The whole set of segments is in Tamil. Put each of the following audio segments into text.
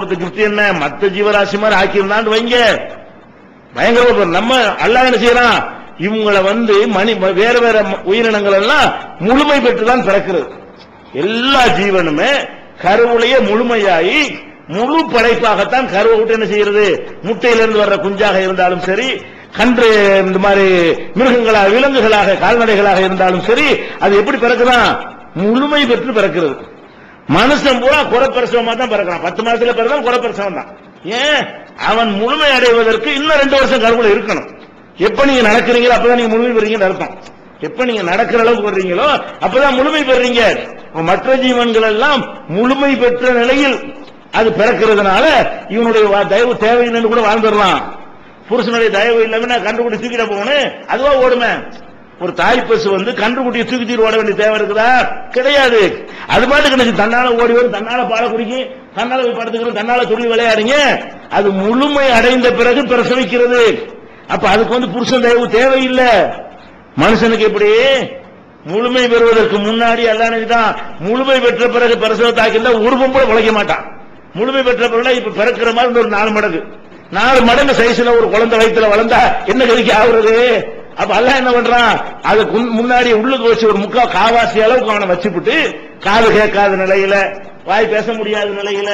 கொடுத்த என்ன? மத்த ஜீவராசி மாதிரி ஆக்கியிருந்தான்னு வைங்க. பயங்கரமா நம்ம அல்லாஹ் என்ன செய்யறான்? இவங்கள வந்து மணி வேற வேற உயிரினங்கள் எல்லாம் முழுமை பெற்றுதான் பிறக்கிறது. எல்லா ஜீவனுமே கருவுலையே முழுமையாகி முழு படைப்பாகத்தான் கருவை விட்டு என்ன செய்யறது? முட்டையிலிருந்து வர்ற குஞ்சாக இருந்தாலும் சரி கன்று இந்த மாதிரி மிருகங்களாக விலங்குகளாக கால்நடைகளாக இருந்தாலும் சரி அது எப்படி பிறக்குதான்? முழுமை பெற்று பிறக்கிறது. மனுஷன் பூரா குறப்பிரசவமா தான் பிறக்கிறான். பத்து மாசத்துல பிறந்தான் குறப்பிரசவம் தான் ஏன்? அவன் முழுமை அடைவதற்கு இன்னும் ரெண்டு வருஷம் கருவுல இருக்கணும். எப்ப நீங்க நடக்கிறீங்களோ அப்பதான் நீங்க முழுமை பெறீங்கன்னு அர்த்தம். எப்ப நீங்க நடக்கிற அளவுக்கு வர்றீங்களோ அப்பதான் முழுமை பெறீங்க மற்ற ஜீவன்கள் எல்லாம் முழுமை பெற்ற நிலையில் அது பிறக்கிறதுனால இவனுடைய வா- தயவு தேவையில்லைன்னு கூட வாழ்ந்துடலாம். புருஷனுடைய தயவு இல்லாம நான் கண்டுபிடிச்சு தூக்கிட போகணும். அதுவா ஓடுமே. ஒரு தாய் பசு வந்து கன்றுக்குட்டியை தூக்கி தூக்கி ஓட வேண்டிய தேவை இருக்குதா? கிடையாது. அது பாட்டுக்கு எனக்கு தன்னால ஓடி வரும் தன்னால பால குடிக்கும் தன்னால போய் படுத்துக்கிறது தன்னால துணி விளையாடுங்க. அது முழுமை அடைந்த பிறகு பிரசவிக்கிறது. அப்ப அதுக்கு வந்து புருஷன் தயவு தேவையில்லை. மனுஷனுக்கு எப்படி? முழுமை பெறுவதற்கு முன்னாடி எல்லாம் தான் முழுமை பெற்ற பிறகு பிரசவத்தாக்கிருந்தா உருவம் கூட உழைக்க மாட்டான். முழுமை பெற்ற பிறகு இப்ப பிறக்கிற மாதிரி ஒரு நாலு மடங்கு. நாலு மடங்கு சைஸ்ல ஒரு குழந்தை வயிற்றுல வளர்ந்தா என்ன கதிக்கு ஆகுறது? அப்ப அல்ல என்ன பண்றான் அதுக்கு முன்னாடி உள்ளுக்கு வச்சு ஒரு முக்கா காவாசி அளவுக்கு அவனை வச்சுப்புட்டு காது கேட்காத நிலையில வாய் பேச முடியாத நிலையில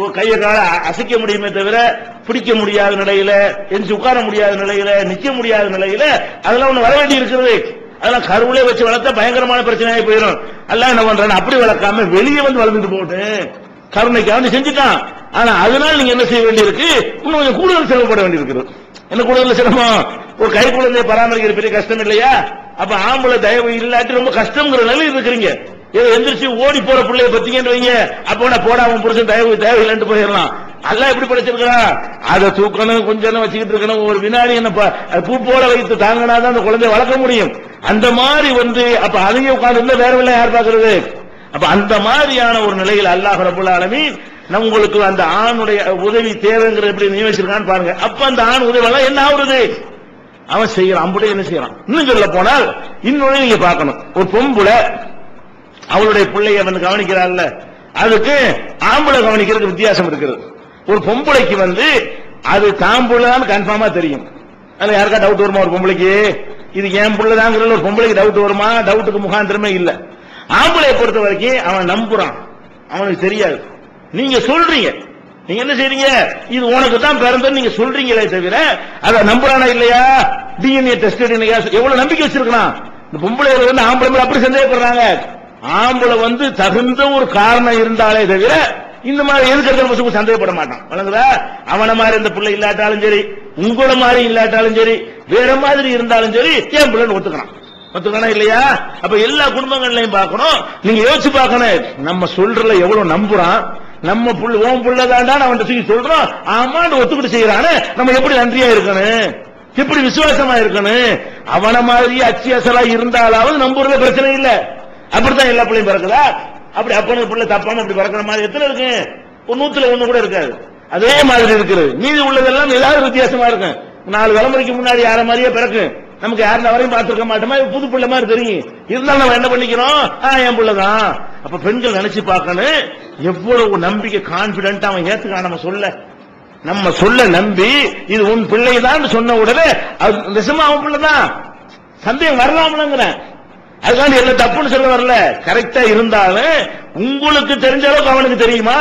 ஒரு கையை கால அசைக்க முடியுமே தவிர பிடிக்க முடியாத நிலையில எஞ்சி உட்கார முடியாத நிலையில நிக்க முடியாத நிலையில அதெல்லாம் ஒண்ணு வர வேண்டி இருக்கிறது அதெல்லாம் கருவிலே வச்சு வளர்த்தா பயங்கரமான பிரச்சனையாகி போயிடும். எல்லாம் என்ன பண்றான் அப்படி வளர்க்காம வெளியே வந்து வளர்ந்துட்டு போட்டு கருணைக்கு அவனு செஞ்சுட்டான். ஆனா அதனால நீங்க என்ன செய்ய வேண்டியிருக்கு? இன்னும் கொஞ்சம் கூடுதல் செலவுப்பட வேண்டியிருக்கிறது என்ன கூடுதல் சிரமம்? ஒரு கை குழந்தையை பராமரிக்கிற பெரிய கஷ்டம் இல்லையா? அப்ப ஆம்பளை தயவு இல்லாட்டி ரொம்ப கஷ்டங்கிற நிலையில் இருக்கிறீங்க. ஏதோ எந்திரிச்சு ஓடி போற பிள்ளைய பத்தீங்கன்னு வைங்க. அப்ப நான் போடாம புருஷன் தயவு தேவையில்லைன்ட்டு போயிடலாம். அல்ல எப்படி படைச்சிருக்கிறான் அதை தூக்கணும் கொஞ்சம் வச்சுக்கிட்டு இருக்கணும். ஒரு வினாடி என்ன ப- பூ போல வைத்து தாங்கினாதான் அந்த குழந்தைய வளர்க்க முடியும். அந்த மாதிரி வந்து அப்ப அதையும் உட்கார்ந்து வேற வேலை யார் பாக்குறது அப்ப அந்த மாதிரியான ஒரு நிலையில் அல்லாஹ் ரபுல் ஆலமீன் உங்களுக்கு அந்த ஆணுடைய உதவி தேவைங்கிற எப்படி நியமிச்சிருக்கான்னு பாருங்க. அப்ப அந்த ஆண் உதவி எல்லாம் என்ன ஆகுறது? அவன் செய்யறான் அம்புடைய என்ன செய்யறான்? இன்னும் சொல்ல போனால் இன்னொன்னு நீங்க பார்க்கணும். ஒரு பொம்புல அவளுடைய பிள்ளைய வந்து கவனிக்கிறாள்ல அதுக்கு ஆம்பளை கவனிக்கிறதுக்கு வித்தியாசம் இருக்கிறது ஒரு பொம்பளைக்கு வந்து அது தாம்புள்ளான்னு கன்ஃபார்மா தெரியும். அதுல யாருக்கா டவுட் வருமா ஒரு பொம்பளைக்கு? இது என் புள்ளதாங்கிற ஒரு பொம்பளைக்கு டவுட் வருமா? டவுட்டுக்கு முகாந்திரமே இல்ல. ஆம்பளையை பொறுத்த வரைக்கும் அவன் நம்புறான். அவனுக்கு தெரியாது. நீங்க சொல்றீங்க. நீங்க என்ன செய்றீங்க? இது உனக்கு தான் பிறந்தன்னு நீங்க சொல்றீங்களே தவிர அத நம்புறானா இல்லையா? டிஎன்ஏ டெஸ்ட் எவ்வளவு நம்பிக்கை வச்சிருக்கலாம்? இந்த பொம்பளை வந்து ஆம்பளை அப்படி சந்தேகப்படுறாங்க. ஆம்பளை வந்து தகுந்த ஒரு காரணம் இருந்தாலே தவிர இந்த மாதிரி எதுக்கு பசங்க சந்தேகப்பட மாட்டான். வழங்குதா? அவனை மாதிரி இந்த பிள்ளை இல்லாட்டாலும் சரி உங்களோட மாதிரி இல்லாட்டாலும் சரி வேற மாதிரி இருந்தாலும் சரி என் பிள்ளைன்னு ஒத்துக்கிறான் ஒத்துக்கணும் இல்லையா? அப்ப எல்லா குடும்பங்கள்லயும் பார்க்கணும். நீங்க யோசிச்சு பார்க்கணும். நம்ம சொல்றல எவ்வளவு நம்புறான்? நம்ம புள்ள ஓம் புள்ளதாண்டா அவன் தூக்கி சொல்றோம். ஆமான்னு ஒத்துக்கிட்டு செய்யறானே நம்ம எப்படி நன்றியா இருக்கணும்? எப்படி விசுவாசமா இருக்கணும்? அவன மாதிரி அச்சு அசலா இருந்தாலாவது ஊர்ல பிரச்சனை இல்ல. அப்படித்தான் எல்லா பிள்ளையும் பிறக்குதா? அப்படி அப்பனுக்கு பிள்ளை தப்பான அப்படி பிறக்கிற மாதிரி எத்தனை இருக்கு? ஒரு நூத்துல ஒண்ணு கூட இருக்காது. அதே மாதிரி இருக்குது. மீதி உள்ளதெல்லாம் ஏதாவது வித்தியாசமா இருக்கும். நாலு தலைமுறைக்கு முன்னாடி யார மாதிரியே பிறக்கும். நமக்கு யாரும் வரையும் பார்த்துருக்க மாட்டோமா? புது பிள்ளை மாதிரி தெரியும். இருந்தாலும் நம்ம என்ன பண்ணிக்கிறோம்? ஆ, என் பிள்ளைதான் அப்ப பெண்கள் நினைச்சு பார்க்கணும். எவ்வளவு நம்பிக்கை கான்பிடென்ட் அவன் ஏத்துக்கான நம்ம சொல்ல. நம்ம சொல்ல நம்பி இது உன் பிள்ளை தான் சொன்ன உடனே அது நிஜமா அவன் பிள்ளை தான். சந்தேகம் வரலாம்லங்கிறேன் அதுக்காண்டி எல்லாம் தப்புன்னு சொல்ல வரல. கரெக்டா இருந்தாலும் உங்களுக்கு தெரிஞ்ச அளவுக்கு அவனுக்கு தெரியுமா?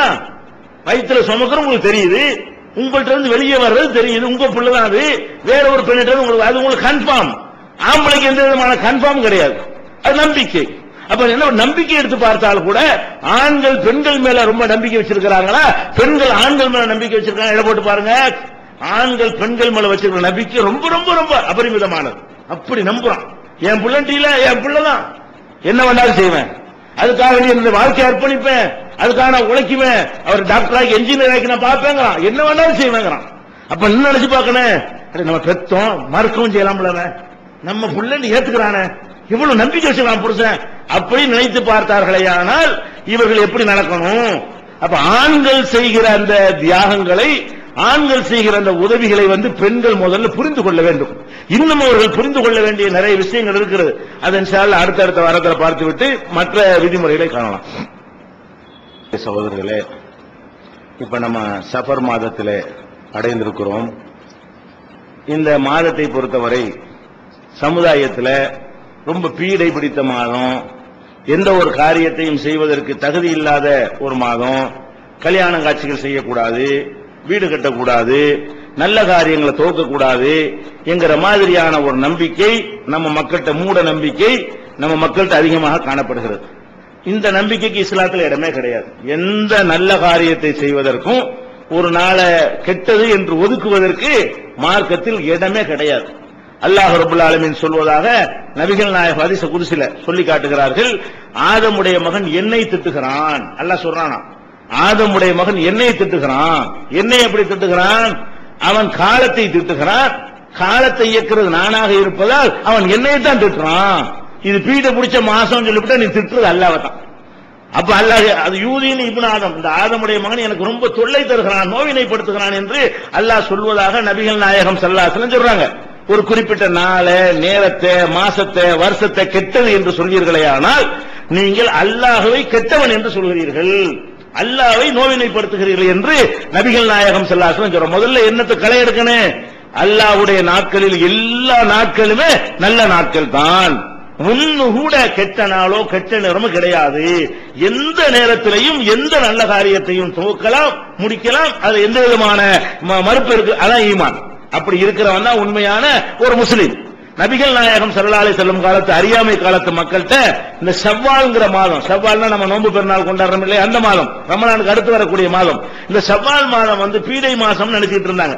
வயிற்றுல சுமக்கிற உங்களுக்கு தெரியுது. உங்கள்ட்ட இருந்து வெளியே வர்றது தெரியுது. உங்க பிள்ளை தான் அது. வேற ஒரு பெண்ணிட்ட உங்களுக்கு அது உங்களுக்கு கன்ஃபார்ம் ஆம்பளைக்கு எந்த விதமான கன்ஃபார்ம் கிடையாது. அது நம்பிக்கை. அப்ப என்ன ஒரு நம்பிக்கை எடுத்து பார்த்தால் கூட ஆண்கள் பெண்கள் மேல ரொம்ப நம்பிக்கை வச்சிருக்கிறாங்களா? பெண்கள் ஆண்கள் மேல நம்பிக்கை வச்சிருக்காங்க இட போட்டு பாருங்க. ஆண்கள் பெண்கள் மேல வச்சிருக்கிற நம்பிக்கை ரொம்ப ரொம்ப ரொம்ப அபரிமிதமானது. அப்படி நம்புறான். என் பிள்ளைட்டில என் பிள்ளைதான். என்ன வேண்டாலும் செய்வேன். அதுக்காக நீ இந்த வாழ்க்கையை அர்ப்பணிப்பேன். அதுக்காக நான் உழைக்குவேன். அவர் டாக்டர் ஆகி என்ஜினியர் ஆகி நான் பார்ப்பேங்கிறான். என்ன வேணாலும் செய்வேங்கிறான். அப்ப என்ன நினைச்சு பார்க்கணும்? நம்ம பெத்தோம் மறுக்கவும் செய்யலாம்ல நம்ம புள்ளன்னு ஏத்துக்கிறானே. இவ்வளவு நம்பிக்கை வச்சுக்கலாம் புருஷன். அப்படி நினைத்து பார்த்தார்களே ஆனால் இவர்கள் எப்படி நடக்கணும்? அப்ப ஆண்கள் செய்கிற அந்த தியாகங்களை ஆண்கள் செய்கிற அந்த உதவிகளை வந்து பெண்கள் முதல்ல புரிந்து கொள்ள வேண்டும். இன்னும் அவர்கள் புரிந்து கொள்ள வேண்டிய நிறைய விஷயங்கள் இருக்கிறது. அதன் சால் அடுத்தடுத்த வாரத்தில் பார்த்துவிட்டு மற்ற விதிமுறைகளை காணலாம். சகோதரர்களே இப்ப நம்ம சஃபர் மாதத்தில் அடைந்திருக்கிறோம். இந்த மாதத்தை பொறுத்தவரை சமுதாயத்தில் ரொம்ப பீடை பிடித்த மாதம். எந்த ஒரு காரியத்தையும் செய்வதற்கு தகுதி இல்லாத ஒரு மாதம். கல்யாண காட்சிகள் செய்யக்கூடாது. வீடு கட்டக்கூடாது நல்ல காரியங்களை துவக்கக்கூடாது என்கிற மாதிரியான ஒரு நம்பிக்கை நம்ம மக்கள்கிட்ட மூட நம்பிக்கை நம்ம மக்கள்கிட்ட அதிகமாக காணப்படுகிறது. இந்த நம்பிக்கைக்கு இஸ்லாத்தில் இடமே கிடையாது. எந்த நல்ல காரியத்தை செய்வதற்கும் ஒரு நாளை கெட்டது என்று ஒதுக்குவதற்கு மார்க்கத்தில் இடமே கிடையாது. அல்லாஹ் ரபுல் ஆலமின் சொல்வதாக நபிகள் நாயக ஹதிச குருசில சொல்லி காட்டுகிறார்கள். ஆதமுடைய மகன் என்னை திட்டுகிறான். அல்லாஹ் சொல்றானா ஆதமுடைய மகன் என்னை திட்டுகிறான். என்னை எப்படி திட்டுகிறான்? அவன் காலத்தை திட்டுகிறான். காலத்தை இயக்குறது நானாக இருப்பதால் அவன் என்னை தான் திட்டுறான். இது பீட பிடிச்ச மாசம் சொல்லிவிட்டா நீ திட்டுறது அல்லாஹ் தான் அப்ப அல்லாஹ் அது யூதியின் இப்னு ஆதம். இந்த ஆதமுடைய மகன் எனக்கு ரொம்ப தொல்லை தருகிறான் நோவினைப்படுத்துகிறான் என்று அல்லாஹ் சொல்வதாக நபிகள் நாயகம் சல்லாசலம் சொல்றாங்க. ஒரு குறிப்பிட்ட நாளை நேரத்தை மாசத்தை வருஷத்தை கெட்டது என்று சொல்வீர்களே ஆனால் நீங்கள் அல்லாஹுவை கெட்டவன் என்று சொல்கிறீர்கள். அல்லாவை நோவினைப்படுத்துகிறீர்கள் என்று நபிகள் நாயகம் செல்லாசனம் சொல்றோம் முதல்ல என்னத்தை களை எடுக்கணும்? அல்லாஹ்வுடைய நாட்களில் எல்லா நாட்களுமே நல்ல நாட்கள் தான். ஒன்னு கூட கெட்ட நாளோ கெட்ட நேரமும் கிடையாது. எந்த நேரத்திலையும் எந்த நல்ல காரியத்தையும் துவக்கலாம் முடிக்கலாம். அது எந்த விதமான ம- மறுப்பு இருக்கு? அதான் ஈமான். அப்படி இருக்கிறவன் தான் உண்மையான ஒரு முஸ்லீம். நபிகள் நாயகம் சரலாலை செல்லும் காலத்து அறியாமை காலத்து மக்கள்கிட்ட இந்த செவ்வாள்ங்கிற மாதம் செவ்வாள்னா நம்ம நோன்பு பெருநாள் கொண்டாடுறோம் இல்லையா? அந்த மாதம். ரமலானுக்கு அடுத்து வரக்கூடிய மாதம். இந்த செவ்வாள் மாதம் வந்து பீடை மாசம் நினைச்சிட்டு இருந்தாங்க.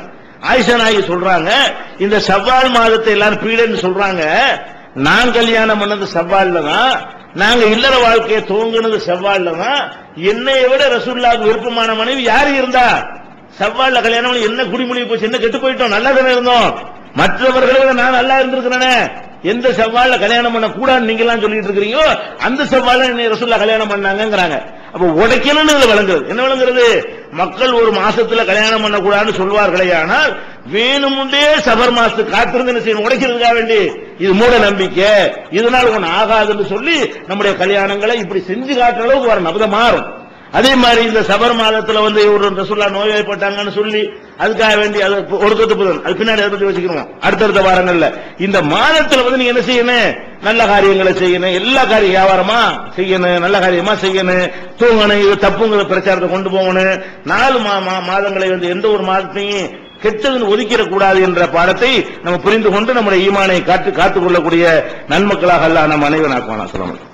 ஆயிஷா நாயகி சொல்றாங்க இந்த செவ்வாள் மாதத்தை எல்லாரும் பீடைன்னு சொல்றாங்க. நான் கல்யாணம் பண்ணது செவ்வால்ல தான். நாங்க இல்லற வாழ்க்கையை துவங்குனது செவ்வால்ல தான். என்னைய விட ரசூல்லாவுக்கு விருப்பமான மனைவி யாரு இருந்தா? செவ்வாள்ல கல்யாணம் பண்ணி என்ன குடிமொழி போச்சு என்ன கெட்டு போயிட்டோம் நல்லா தானே இருந்தோம். மற்றவர்களை நான் நல்லா இருந்திருக்கிறேனே எந்த செவ்வாழ்ல கல்யாணம் பண்ண கூடாது நீங்க எல்லாம் சொல்லிட்டு இருக்கிறீங்களோ அந்த செவ்வாழ்ல என்னை ரசூல்லா கல்யாணம் பண்ணாங்கங்கிறாங்க. அப்ப உடைக்கணும்னு இதுல விளங்குறது என்ன விளங்குறது? மக்கள் ஒரு மாசத்துல கல்யாணம் பண்ணக்கூடாதுன்னு சொல்வார்களே ஆனால் வேணுமுண்டே சபர் மாசத்துக்கு காத்திருந்து என்ன செய்யணும்? உடைக்கிறதுக்காக வேண்டி. இது மூட நம்பிக்கை. இதனால் ஒண்ணு ஆகாதுன்னு சொல்லி நம்முடைய கல்யாணங்களை இப்படி செஞ்சு காட்டுற அளவுக்கு வர அப்பதான் மாறும். அதே மாதிரி இந்த சபர் மாதத்துல வந்து ஒரு ரசுல்லா நோய்வாய்ப்பட்டாங்கன்னு சொல்லி அதுக்காக வேண்டி அது ஒடுக்கத்து புதன். அது பின்னாடி அதை பத்தி அடுத்தடுத்த வாரங்கள்ல. இந்த மாதத்துல வந்து நீங்க என்ன செய்யணும்? நல்ல காரியங்களை செய்யணும். எல்லா காரியம் வியாபாரமா செய்யணும். நல்ல காரியமா செய்யணும். தூங்கணும். இது தப்புங்கிற பிரச்சாரத்தை கொண்டு போகணும். நாலு மா- மா- மாதங்களை வந்து எந்த ஒரு மாதத்தையும் கெட்டதுன்னு ஒதுக்கிடக் கூடாது என்ற பாடத்தை நம்ம புரிந்து கொண்டு நம்முடைய ஈமானை காத்து காத்துக் கொள்ளக்கூடிய நன்மக்களாக அல்ல நம்ம அனைவரும் ஆக்குவானா சொல்லணும்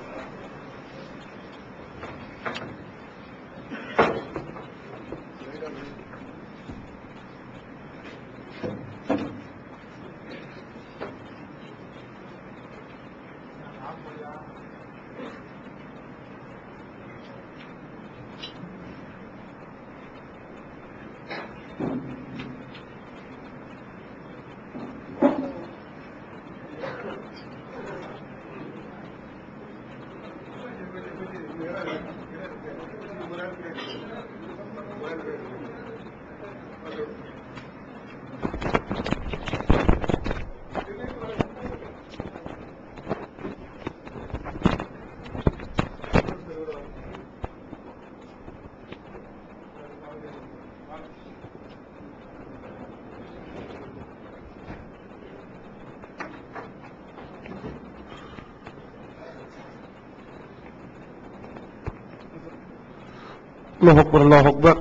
الله أكبر الله أكبر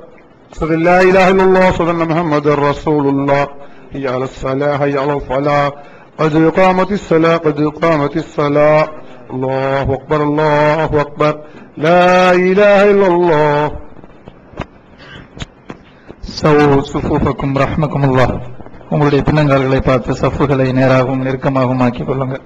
أشهد أن لا إله إلا الله أشهد أن محمد رسول الله هي على الصلاة هي على الفلاح قد إقامت الصلاة قد إقامت الصلاة الله أكبر الله أكبر لا إله إلا الله சவு சுஃபுஃபக்கும் ரஹ்மக்குமுல்லாஹ் உங்களுடைய பின்னங்கால்களை பார்த்து சஃப்புகளை நேராகவும் நெருக்கமாகவும் ஆக்கிக் கொள்ளுங்கள்